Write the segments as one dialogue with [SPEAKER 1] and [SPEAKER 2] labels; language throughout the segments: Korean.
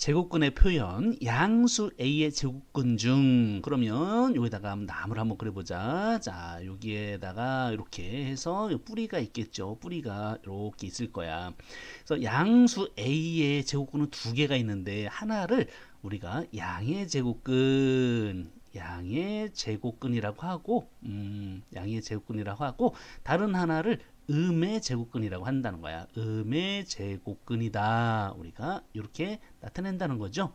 [SPEAKER 1] 제곱근의 표현 양수 A의 제곱근 중. 그러면 여기다가 나무를 한번 그려보자. 자 여기에다가 이렇게 해서 뿌리가 있겠죠. 뿌리가 이렇게 있을 거야. 그래서 양수 A의 제곱근은 두 개가 있는데 하나를 우리가 양의 제곱근 양의 제곱근이라고 하고 음, 양의 제곱근이라고 하고 다른 하나를 음의 제곱근이라고 한다는 거야. 음의 제곱근이다. 우리가 이렇게 나타낸다는 거죠.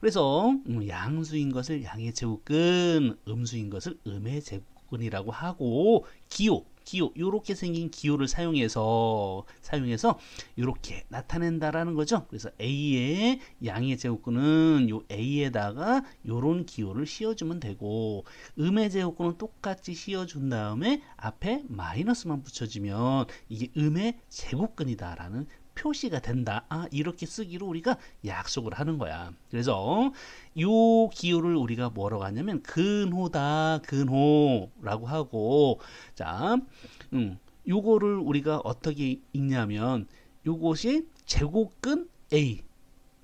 [SPEAKER 1] 그래서 음, 양수인 것을 양의 제곱근, 음수인 것을 음의 제곱근 이라고 하고 기호 기호 요렇게 생긴 기호를 사용해서 사용해서 요렇게 나타낸다라는 거죠. 그래서 A의 양의 제곱근은 요 A에다가 요런 기호를 씌워주면 되고 음의 제곱근은 똑같이 씌워준 다음에 앞에 마이너스만 붙여주면 이게 음의 제곱근이다라는 표시가 된다. 아, 이렇게 쓰기로 우리가 약속을 하는 거야. 그래서 요 기호를 우리가 뭐라고 하냐면 근호다, 근호라고 하고 자, 음, 요거를 우리가 어떻게 읽냐면 요것이 제곱근 A,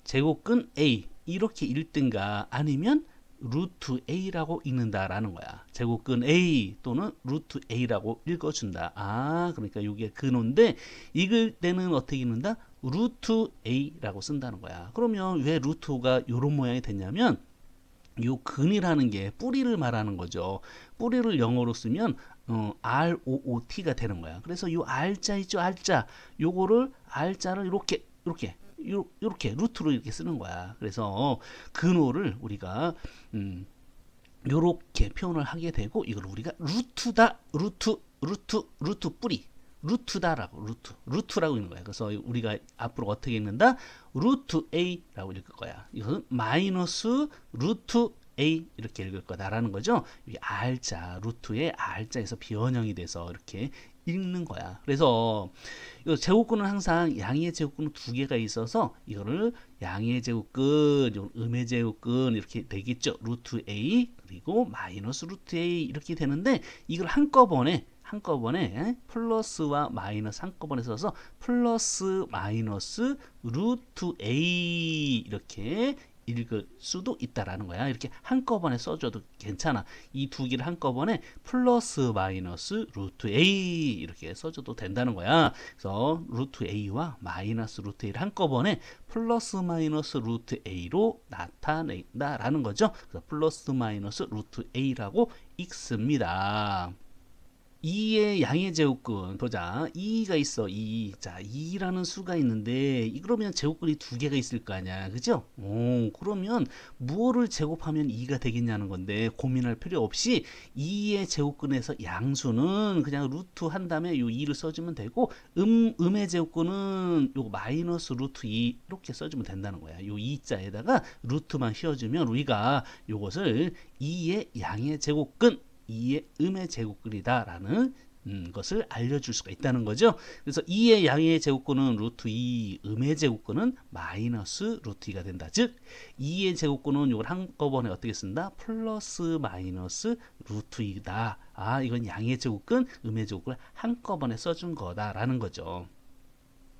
[SPEAKER 1] 제곱근 A 이렇게 읽든가 아니면 루트 A라고 읽는다라는 거야. 제곱근 A 또는 루트 A라고 읽어준다. 아, 그러니까 이게 근호인데 읽을 때는 어떻게 읽는다? 루트 A라고 쓴다는 거야. 그러면 왜 루트가 이런 모양이 됐냐면 요 근이라는 게 뿌리를 말하는 거죠. 뿌리를 영어로 쓰면 어, R O O T가 되는 거야. 그래서 요 R자 있죠, R자. 요거를 R자를 이렇게 이렇게 요, 요렇게 루트로 이렇게 쓰는 거야. 그래서 근호를 우리가 음, 요렇게 표현을 하게 되고 이걸 우리가 루트다, 루트, 루트, 루트 뿌리. 루트다라고 루트 루트라고 읽는 거야. 그래서 우리가 앞으로 어떻게 읽는다? 루트 a라고 읽을 거야. 이것은 마이너스 루트 a 이렇게 읽을 거다라는 거죠. 이 r자 루트의 r자에서 비원형이 돼서 이렇게 읽는 거야. 그래서 이 제곱근은 항상 양의 제곱근은 두 개가 있어서 이거를 양의 제곱근, 음의 제곱근 이렇게 되겠죠. 루트 a 그리고 마이너스 루트 a 이렇게 되는데 이걸 한꺼번에 한꺼번에 플러스와 마이너스 한꺼번에 써서 플러스 마이너스 루트 a 이렇게 읽을 수도 있다라는 거야. 이렇게 한꺼번에 써줘도 괜찮아. 이 두 개를 한꺼번에 플러스 마이너스 루트 a 이렇게 써줘도 된다는 거야. 그래서 루트 a와 마이너스 루트 a를 한꺼번에 플러스 마이너스 루트 a로 나타낸다라는 거죠. 그래서 플러스 마이너스 루트 a라고 읽습니다. 2의 양의 제곱근 보자 2가 있어 2. 자 2라는 수가 있는데 이 그러면 제곱근이 두 개가 있을 거 아니야 그죠? 오 그러면 무엇을 제곱하면 2가 되겠냐는 건데 고민할 필요 없이 2의 제곱근에서 양수는 그냥 루트 한 다음에 요 2를 써주면 되고 음, 음의 제곱근은 요 마이너스 루트 2 이렇게 써주면 된다는 거야 요 2자에다가 루트만 씌워주면 우리가 요것을 2의 양의 제곱근 2의 음의 제곱근이다라는 음, 것을 알려줄 수가 있다는 거죠. 그래서 2의 양의 제곱근은 루트 2, 음의 제곱근은 마이너스 루트 2가 된다. 즉 2의 제곱근은 이걸 한꺼번에 어떻게 쓴다? 플러스 마이너스 루트 2다. 아 이건 양의 제곱근, 음의 제곱근을 한꺼번에 써준 거다라는 거죠.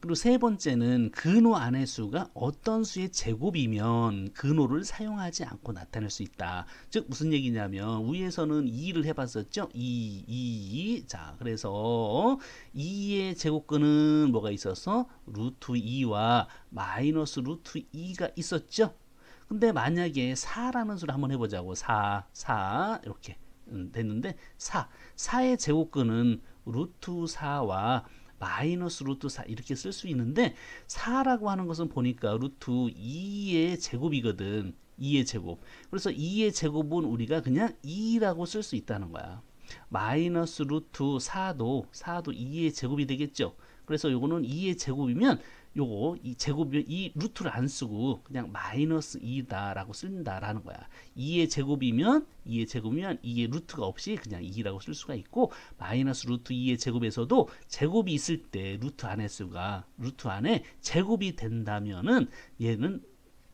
[SPEAKER 1] 그리고 세 번째는 근호 안의 수가 어떤 수의 제곱이면 근호를 사용하지 않고 나타낼 수 있다. 즉 무슨 얘기냐면 위에서는 2를 해봤었죠. 2, 2, 2. 자 그래서 2의 제곱근은 뭐가 있어서 루트 2와 마이너스 루트 2가 있었죠. 근데 만약에 4라는 수를 한번 해보자고 4, 4 이렇게 음, 됐는데 4, 4의 제곱근은 루트 4와 마이너스 루트 4 이렇게 쓸 수 있는데 4라고 하는 것은 보니까 루트 2의 제곱이거든. 2의 제곱. 그래서 2의 제곱은 우리가 그냥 2라고 쓸 수 있다는 거야. 마이너스 루트 4도 4도 2의 제곱이 되겠죠. 그래서 요거는 2의 제곱이면 요거 이 제곱이 이 루트를 안 쓰고 그냥 마이너스 2다라고 쓴다라는 거야. 2의 제곱이면 2의 제곱이면 2의 루트가 없이 그냥 2라고 쓸 수가 있고 마이너스 루트 2의 제곱에서도 제곱이 있을 때 루트 안에 수가 루트 안에 제곱이 된다면은 얘는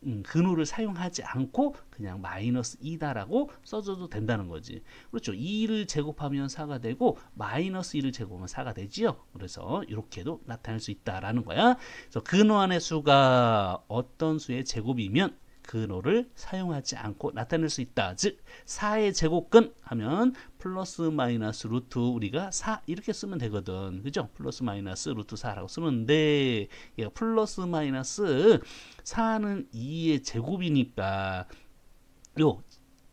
[SPEAKER 1] 음, 근호를 사용하지 않고 그냥 마이너스 2다라고 써줘도 된다는 거지. 그렇죠. 2를 제곱하면 4가 되고 마이너스 1을 제곱하면 4가 되지요. 그래서 이렇게도 나타낼 수 있다라는 거야. 그래서 근호 안의 수가 어떤 수의 제곱이면 근호를 사용하지 않고 나타낼 수 있다. 즉 4의 제곱근 하면 플러스 마이너스 루트 우리가 4 이렇게 쓰면 되거든. 그죠? 플러스 마이너스 루트 4라고 쓰는데 얘가 플러스 마이너스 4는 2의 제곱이니까 요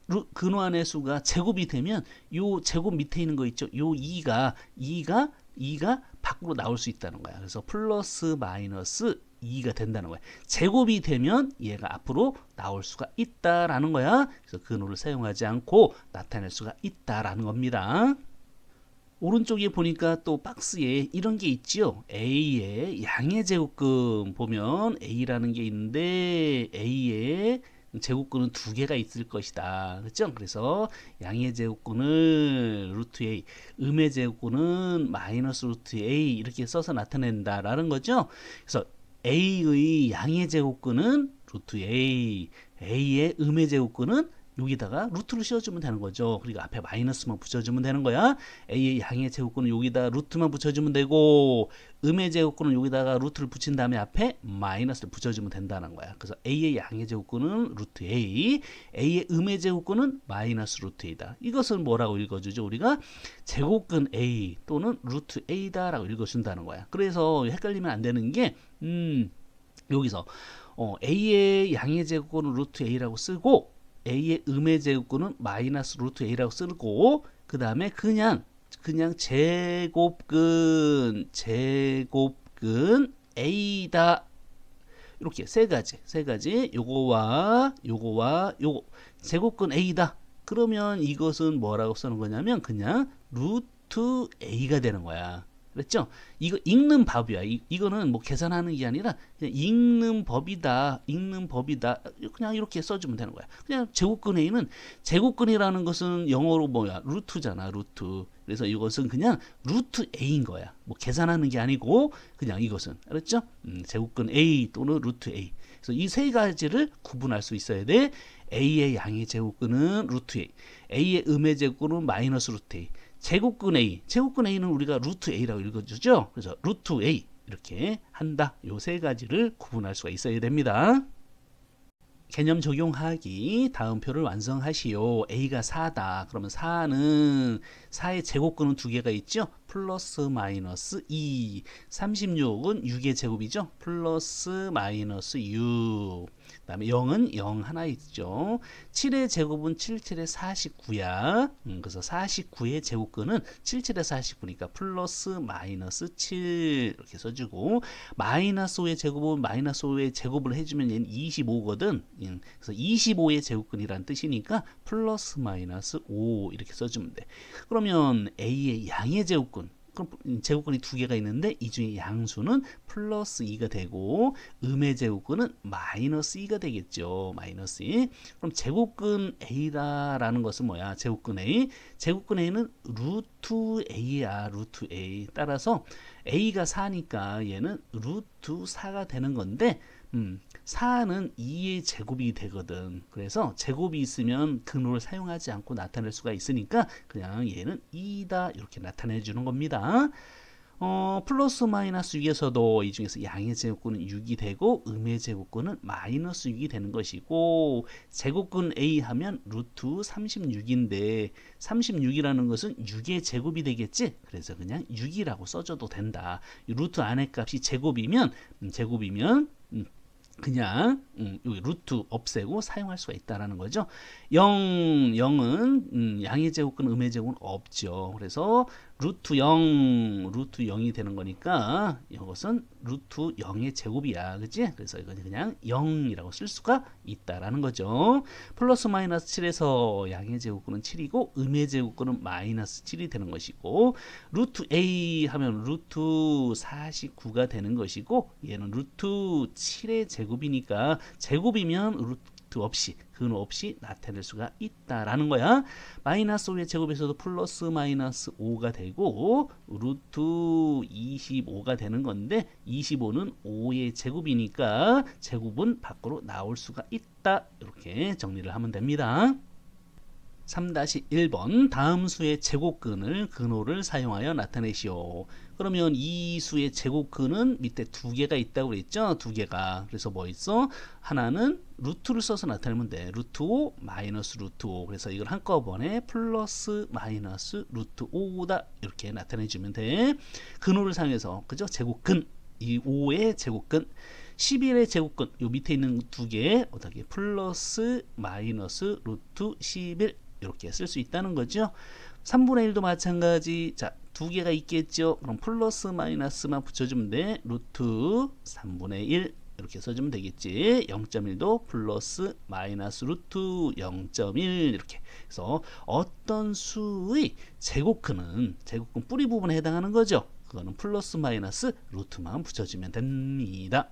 [SPEAKER 1] 루- 근호 안의 수가 제곱이 되면 요 제곱 밑에 있는 거 있죠? 요 2가 2가 2가 밖으로 나올 수 있다는 거야. 그래서 플러스 마이너스 2가 된다는 거야. 제곱이 되면 얘가 앞으로 나올 수가 있다라는 거야. 그래서 근호를 사용하지 않고 나타낼 수가 있다라는 겁니다. 오른쪽에 보니까 또 박스에 이런 게 있지요. A의 양의 제곱근 보면 A라는 게 있는데 A의 제곱근은 두 개가 있을 것이다. 그렇죠? 그래서 양의 제곱근을 루트 A, 음의 제곱근은 마이너스 루트 A 이렇게 써서 나타낸다라는 거죠. 그래서 A의 양의 제곱근은 루트 A, A의 음의 제곱근은 여기다가 루트를 씌워주면 되는 거죠. 그리고 앞에 마이너스만 붙여주면 되는 거야. A의 양의 제곱근은 여기다 루트만 붙여주면 되고 음의 제곱근은 여기다가 루트를 붙인 다음에 앞에 마이너스를 붙여주면 된다는 거야. 그래서 A의 양의 제곱근은 루트 A, A의 음의 제곱근은 마이너스 루트 A다. 이것은 뭐라고 읽어주죠? 우리가 제곱근 A 또는 루트 A다라고 읽어준다는 거야. 그래서 헷갈리면 안 되는 게 음, 여기서 어, A의 양의 제곱근은 루트 A라고 쓰고 A의 음의 제곱근은 마이너스 루트 A라고 쓰고 그 다음에 그냥 그냥 제곱근 제곱근 A다. 이렇게 세 가지 세 가지. 요거와 요거와 요거. 제곱근 A다. 그러면 이것은 뭐라고 쓰는 거냐면 그냥 루트 A가 되는 거야 그랬죠? 이거 읽는 법이야. 이, 이거는 뭐 계산하는 게 아니라 그냥 읽는 법이다. 읽는 법이다. 그냥 이렇게 써주면 되는 거야. 그냥 제곱근 A는 제곱근이라는 것은 영어로 뭐야? 루트잖아. 루트. 그래서 이것은 그냥 루트 A인 거야. 뭐 계산하는 게 아니고 그냥 이것은 알았죠? 음, 제곱근 A 또는 루트 A. 그래서 이 세 가지를 구분할 수 있어야 돼. A의 양의 제곱근은 루트 A, A의 음의 제곱근은 마이너스 루트 A. 제곱근 A, 제곱근 A는 우리가 루트 A라고 읽어주죠. 그래서 루트 A 이렇게 한다. 요 세 가지를 구분할 수가 있어야 됩니다. 개념 적용하기 다음 표를 완성하시오. A가 4다. 그러면 4는 4의 제곱근은 두 개가 있죠. 플러스 마이너스 2. 36은 6의 제곱이죠. 플러스 마이너스 6. 그다음에 0은 0 하나 있죠. 7의 제곱은 7, 7의 49야. 음, 그래서 49의 제곱근은 7, 7의 49니까 플러스 마이너스 7 이렇게 써주고 마이너스 5의 제곱은 마이너스 5의 제곱을 해주면 얘는 25거든. 음, 그래서 25의 제곱근이란 뜻이니까 플러스 마이너스 5 이렇게 써주면 돼. 그러면 A의 양의 제곱근 그럼 제곱근이 두 개가 있는데 이 중에 양수는 플러스 2가 되고 음의 제곱근은 마이너스 2가 되겠죠. 마이너스 2. 그럼 제곱근 A다라는 것은 뭐야? 제곱근 A. 제곱근 A는 루트 A야. 루트 A. 따라서 A가 4니까 얘는 루트 4가 되는 건데 음, 4는 2의 제곱이 되거든. 그래서 제곱이 있으면 근호를 사용하지 않고 나타낼 수가 있으니까 그냥 얘는 2다 이렇게 나타내 주는 겁니다. 어, 플러스 마이너스 6에서도 이 중에서 양의 제곱근은 6이 되고 음의 제곱근은 마이너스 6이 되는 것이고 제곱근 A 하면 루트 36인데 36이라는 것은 6의 제곱이 되겠지? 그래서 그냥 6이라고 써줘도 된다. 이 루트 안의 값이 제곱이면 음, 제곱이면 음, 그냥 음, 여기 루트 없애고 사용할 수가 있다라는 거죠. 0, 0은 음, 양의 제곱근 음의 제곱은 없죠. 그래서 루트 0, 루트 0이 되는 거니까 이것은 루트 0의 제곱이야. 그치? 그래서 이건 그냥 0이라고 쓸 수가 있다라는 거죠. 플러스 마이너스 7에서 양의 제곱근은 7이고 음의 제곱근은 마이너스 7이 되는 것이고 루트 A 하면 루트 49가 되는 것이고 얘는 루트 7의 제곱이니까 제곱이면 루트 루트 없이 근호 없이 나타낼 수가 있다라는 거야. 마이너스 5의 제곱에서도 플러스 마이너스 5가 되고 루트 25가 되는 건데 25는 5의 제곱이니까 제곱은 밖으로 나올 수가 있다. 이렇게 정리를 하면 됩니다. 3-1번 다음 수의 제곱근을 근호를 사용하여 나타내시오. 그러면 이 수의 제곱근은 밑에 두 개가 있다고 그랬죠? 두 개가. 그래서 뭐 있어? 하나는 루트를 써서 나타내면 돼. 루트 5 마이너스 루트 5. 그래서 이걸 한꺼번에 플러스 마이너스 루트 5다. 이렇게 나타내 주면 돼. 근호를 사용해서 그죠? 제곱근. 이 5의 제곱근 11의 제곱근 요 밑에 있는 두 개 어떻게 플러스 마이너스 루트 11 이렇게 쓸 수 있다는 거죠. 3분의 1도 마찬가지. 자, 두 개가 있겠죠. 그럼 플러스 마이너스만 붙여주면 돼. 루트 3분의 1 이렇게 써주면 되겠지. 0.1도 플러스 마이너스 루트 0.1 이렇게. 그래서 어떤 수의 제곱근은 제곱근 뿌리 부분에 해당하는 거죠. 그거는 플러스 마이너스 루트만 붙여주면 됩니다.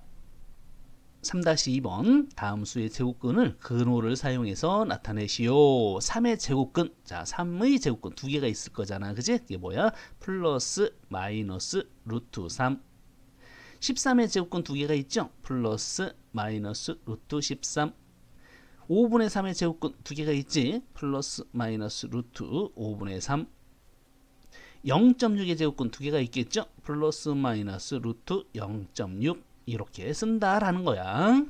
[SPEAKER 1] 3-2번 다음 수의 제곱근을 근호를 사용해서 나타내시오. 3의 제곱근. 자, 3의 제곱근 두 개가 있을 거잖아. 그지? 이게 뭐야? 플러스 마이너스 루트 3. 13의 제곱근 두 개가 있죠? 플러스 마이너스 루트 13. 5분의 3의 제곱근 두 개가 있지? 플러스 마이너스 루트 5분의 3. 0.6의 제곱근 두 개가 있겠죠? 플러스 마이너스 루트 0.6 이렇게 쓴다라는 거야.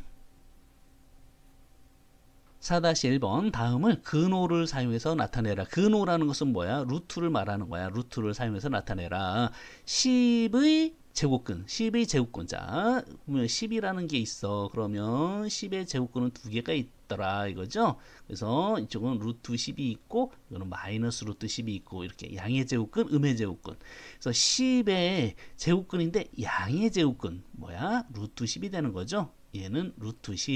[SPEAKER 1] 4-1번 다음을 근호를 사용해서 나타내라. 근호라는 것은 뭐야? 루트를 말하는 거야. 루트를 사용해서 나타내라. 10의 제곱근, 10의 제곱근. 자, 보면 10이라는 게 있어. 그러면 10의 제곱근은 두 개가 있 더라. 이거죠? 그래서 이쪽은 루트 10이 있고, 이거는 마이너스 루트 10이 있고, 이렇게 양의 제곱근, 음의 제곱근. 그래서 10의 제곱근인데 양의 제곱근, 뭐야? 루트 10이 되는 거죠? 얘는 루트 10,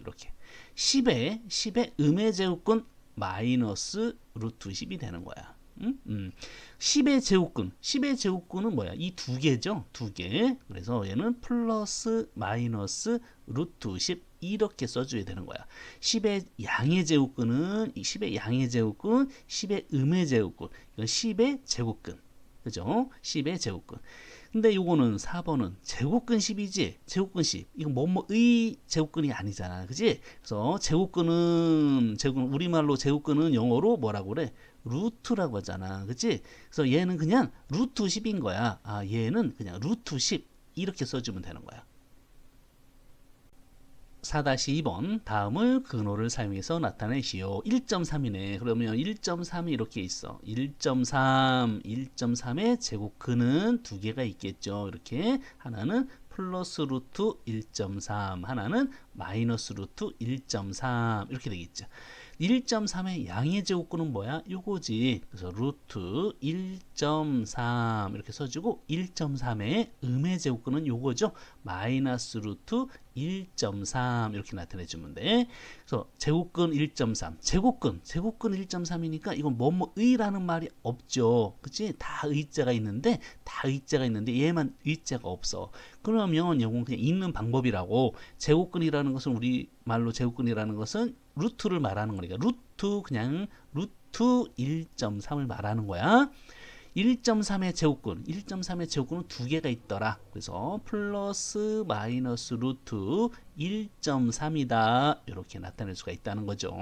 [SPEAKER 1] 이렇게. 10의, 10의 음의 제곱근, 마이너스 루트 10이 되는 거야. 음? 음. 10의 제곱근, 10의 제곱근은 뭐야? 이 두 개죠? 두 개. 그래서 얘는 플러스 마이너스 루트 10 이렇게 써줘야 되는 거야. 10의 양의 제곱근은 이 10의 양의 제곱근, 10의 음의 제곱근, 이건 10의 제곱근. 그죠? 10의 제곱근. 근데 요거는 4번은 제곱근 10이지? 제곱근 10 이건 뭐뭐의 제곱근이 아니잖아. 그지? 그래서 제곱근은 제곱 우리말로 제곱근은 영어로 뭐라고 그래? 루트라고 하잖아. 그치 그래서 얘는 그냥 루트 10인 거야. 아 얘는 그냥 루트 10 이렇게 써주면 되는 거야 4-2번 다음을 근호를 사용해서 나타내시오 1.3이네 그러면 1.3이 이렇게 있어 1.3 1.3의 제곱 근은 두 개가 있겠죠 이렇게 하나는 플러스 루트 1.3 하나는 마이너스 루트 1.3 이렇게 되겠죠 1.3의 양의 제곱근은 뭐야? 요거지. 그래서 루트 1.3 이렇게 써주고 1.3의 음의 제곱근은 요거죠. 마이너스 루트 1.3 이렇게 나타내 주면 돼. 그래서 제곱근 1.3, 제곱근, 제곱근 1.3이니까 이건 뭐뭐의라는 말이 없죠. 그치? 다 의자가 있는데 다 의자가 있는데 얘만 의자가 없어. 그러면 이건 그냥 읽는 방법이라고 제곱근이라는 것은 우리 말로 제곱근이라는 것은 루트를 말하는 거니까 루트 그냥 루트 1.3을 말하는 거야. 1.3의 제곱근, 1.3의 제곱근은 두 개가 있더라. 그래서 플러스 마이너스 루트 1.3이다. 이렇게 나타낼 수가 있다는 거죠.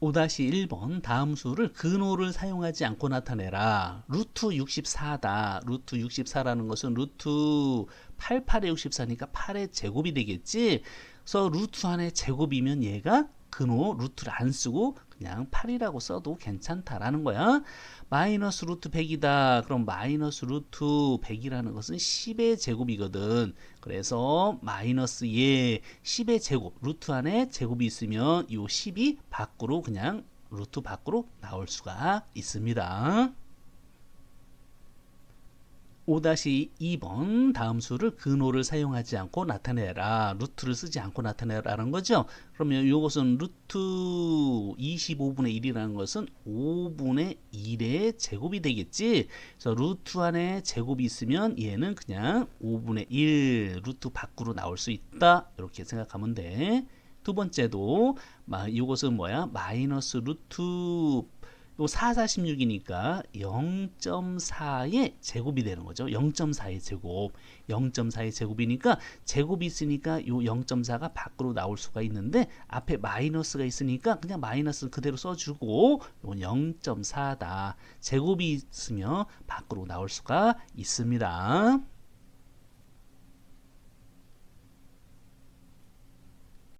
[SPEAKER 1] 5-1번 다음 수를 근호를 사용하지 않고 나타내라. 루트 64다. 루트 64라는 것은 루트 88의 64니까 8의 제곱이 되겠지. 그래서 루트 안에 제곱이면 얘가 근호 루트를 안 쓰고 그냥 8이라고 써도 괜찮다라는 거야. 마이너스 루트 100이다. 그럼 마이너스 루트 100이라는 것은 10의 제곱이거든. 그래서 마이너스 예 10의 제곱 루트 안에 제곱이 있으면 이 10이 밖으로 그냥 루트 밖으로 나올 수가 있습니다. 5-2번 다음 수를 근호를 사용하지 않고 나타내라. 루트를 쓰지 않고 나타내라는 거죠. 그러면 이것은 루트 25분의 1이라는 것은 5분의 1의 제곱이 되겠지. 그래서 루트 안에 제곱이 있으면 얘는 그냥 5분의 1 루트 밖으로 나올 수 있다. 이렇게 생각하면 돼. 두 번째도 마, 이것은 뭐야? 마이너스 루트 요 4, 46이니까 0.4의 제곱이 되는 거죠. 0.4의 제곱. 0.4의 제곱이니까 제곱이 있으니까 요 0.4가 밖으로 나올 수가 있는데 앞에 마이너스가 있으니까 그냥 마이너스 그대로 써주고 이건 0.4다. 제곱이 있으면 밖으로 나올 수가 있습니다.